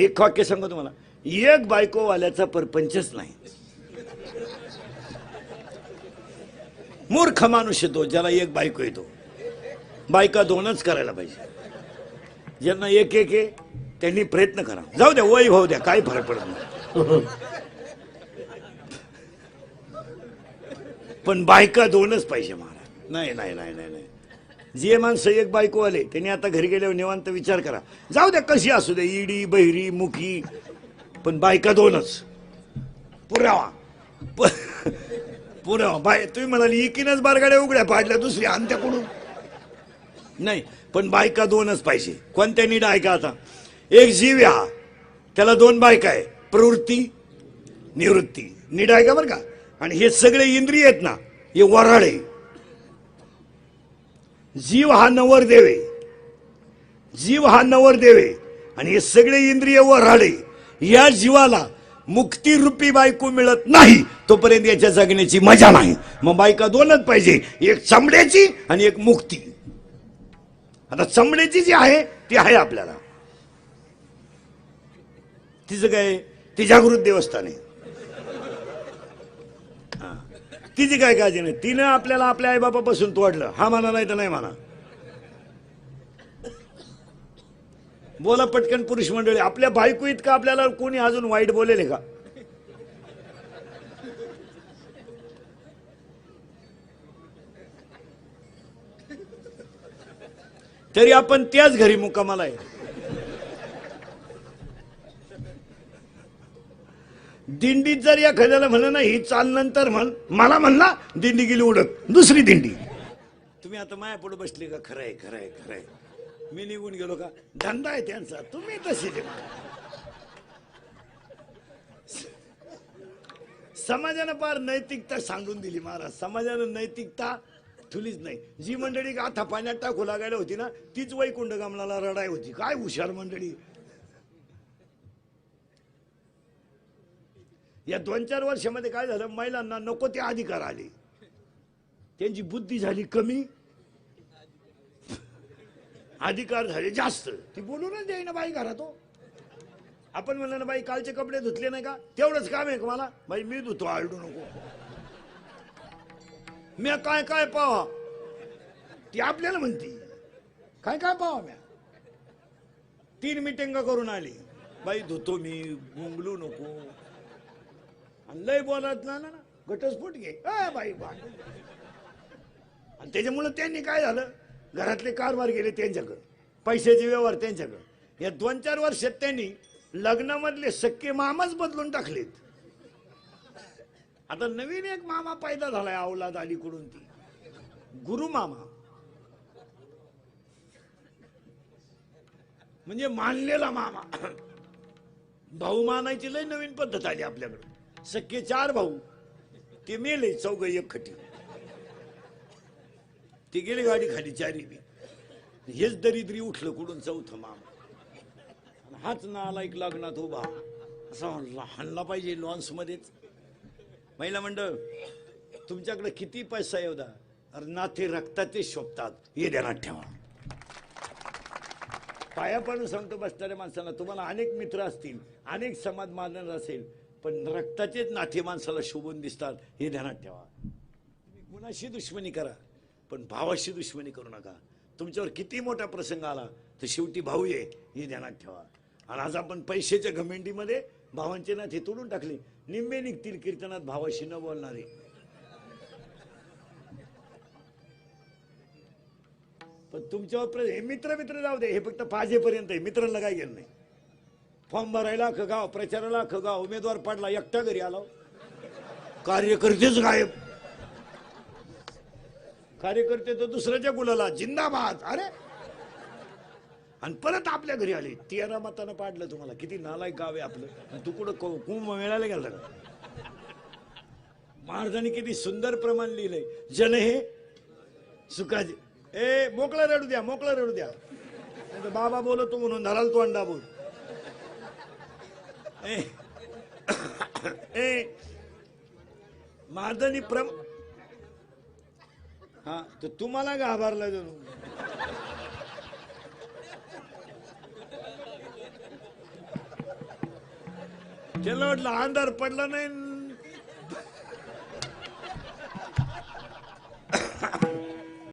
एक वाक्य सांगतो तुम्हाला. एक बायकोवाल्याचा परपंचच नाही. मूर्ख माणूस येतो ज्याला एक बायको येतो. बायका दोनच करायला पाहिजे. ज्यांना एक एक आहे त्यांनी प्रयत्न करा. जाऊ द्या वय भाऊ द्या काय फरक पडत नाही. पण बायका दोनच पाहिजे महाराज. नाही नाही नाही नाही नाही. जे माणसं एक बायको आले त्यांनी आता घरी गेल्यावर निवांत विचार करा. जाऊ द्या कशी असू दे इडी बहिरी मुखी पण बायका दोनच. पुरावा. प- पुरावा. बाय तुम्ही म्हणाली इकीनच बारगाड्या उघड्या पाडल्या दुसरी कोणून नाही पण बायका दोनच पाहिजे. कोणत्या नीड ऐका आता? एक जीव या हा. त्याला दोन बायका आहे. प्रवृत्ती निवृत्ती. नीड आहे का बरं का? आणि हे सगळे इंद्रिय आहेत ना हे वराड. आहे जीव हा नवर देवे. जीव हा नवर देवे. आणि हे सगळे इंद्रिय व राडे या जीवाला मुक्ती रूपी बायको मिळत नाही. तोपर्यंत याच्या जगण्याची मजा नाही. मग बायका दोनच पाहिजे. एक चमड्याची आणि एक मुक्ती. आता चमड्याची जी आहे ती आहे आपल्याला. तिचं काय? ती जागृत देवस्थान आहे हा. तिची काय काळजी नाही. तिनं आपल्याला आपल्या आईबापापासून तोडलं. हा म्हणा नाही तर नाही म्हणा. बोला पटकन पुरुष मंडळी आपल्या बायको इतकं आपल्याला कोणी अजून वाईट बोलेल का? तरी आपण त्याच घरी मुक्कामाला आहे. दिंडीत जर एखाद्याला म्हणलं ना ही चाल नंतर म्हण मला म्हणला दिंडी गेली उडत दुसरी दिंडी. तुम्ही आता माया पुढे बसले का? खरंय खरंय खरंय. मी निघून गेलो का? धंदा आहे त्यांचा. तुम्ही तसे समाजानं फार नैतिकता सांगून दिली महाराज. समाजानं नैतिकता ठुलीच नाही. जी मंडळी आता पाण्यात टाकू लागायला होती ना तीच वैकुंठ गमनाला रडाय होती. काय हुशार मंडळी. या दोन चार वर्षामध्ये काय झालं? महिलांना नको ते अधिकार आले. त्यांची बुद्धी झाली कमी. अधिकार झाले जास्त. ती बोलूनच द्याय ना बाई घरात हो. आपण म्हणलं ना बाई कालचे कपडे धुतले नाही का? तेवढंच काम आहे का मला? बाई मी धुतो आळडू नको. मी काय काय पाहा ती आपल्याला म्हणती. काय काय पाहा म्या? तीन मिटिंग करून आली. बाई धुतो मी गुंगलू नको. आणि लय बोलत ना ना ना, घटस्फोट घे. बाई बा आणि त्याच्यामुळं त्यांनी काय झालं? घरातले कारभार गेले त्यांच्याकडं. पैशाचे व्यवहार त्यांच्याकडं. या दोन चार वर्षात त्यांनी लग्नामधले सक्के मामाच बदलून टाकलेत. आता नवीन एक मामा पैदा झालाय अवलाद अलीकडून ती. गुरु मामा. म्हणजे मानलेला मामा. भाऊ मानायची लय नवीन पद्धत आली आपल्याकडे. सख्खे चार भाऊ. ते मेले चौघ एक खटी. ते गेले गाडी खाली चारी बी हेच दरिद्री उठलं कुठून चौथं मामा. हाच नालायक लग्नात उभा. असा म्हणला हाणला पाहिजे लॉन्स मध्येच महिला मंडळ तुमच्याकडे किती पैसा येऊदा अरे नाते रक्ताचे शोभतात. हे ध्यानात ठेवा. पाया पडून सांगतो बसणाऱ्या माणसाला तुम्हाला अनेक मित्र असतील अनेक समाज मानणार असेल पण रक्ताचेच नाते माणसाला शोभून दिसतात हे ध्यानात ठेवा. तुम्ही गुणाशी दुश्मनी करा पण भावाशी दुश्मनी करू नका. तुमच्यावर किती मोठा प्रसंग आला तर शेवटी भाऊ आहे हे ध्यानात ठेवा. आणि आज आपण पैशाच्या घमेंडीमध्ये भावांचे नाते तोडून टाकले. निम्मे निघतील कीर्तनात भावाशी न बोलणारे. पण तुमच्यावर हे मित्र मित्र जाऊ दे हे फक्त पाजेपर्यंत आहे. मित्रांना काय गेलं नाही. फॉर्म भरायला खगाव गाव प्रचाराला खगाव गाव उमेदवार पडला एकटा घरी आला. कार्यकर्तेच गायब. कार्यकर्ते तर दुसऱ्याच्या गुलाला जिंदाबाद. अरे. आणि परत आपल्या घरी आले. तेरा मतानं पाडलं तुम्हाला. किती नालायक गाव आहे आपलं. तू कुठं कुंभ मेळायला गेला का? महाराजांनी किती सुंदर प्रमाण लिहिलंय. जन हे सुखाजी ए मोकळा रडू द्या मोकळा रडू द्या. बाबा बोलतो म्हणून धराल तो अंडा बोल. ए. ए. प्रम हा तर तुम्हाला घाबरला जणू. त्याला वाटलं अंधार पडला नाही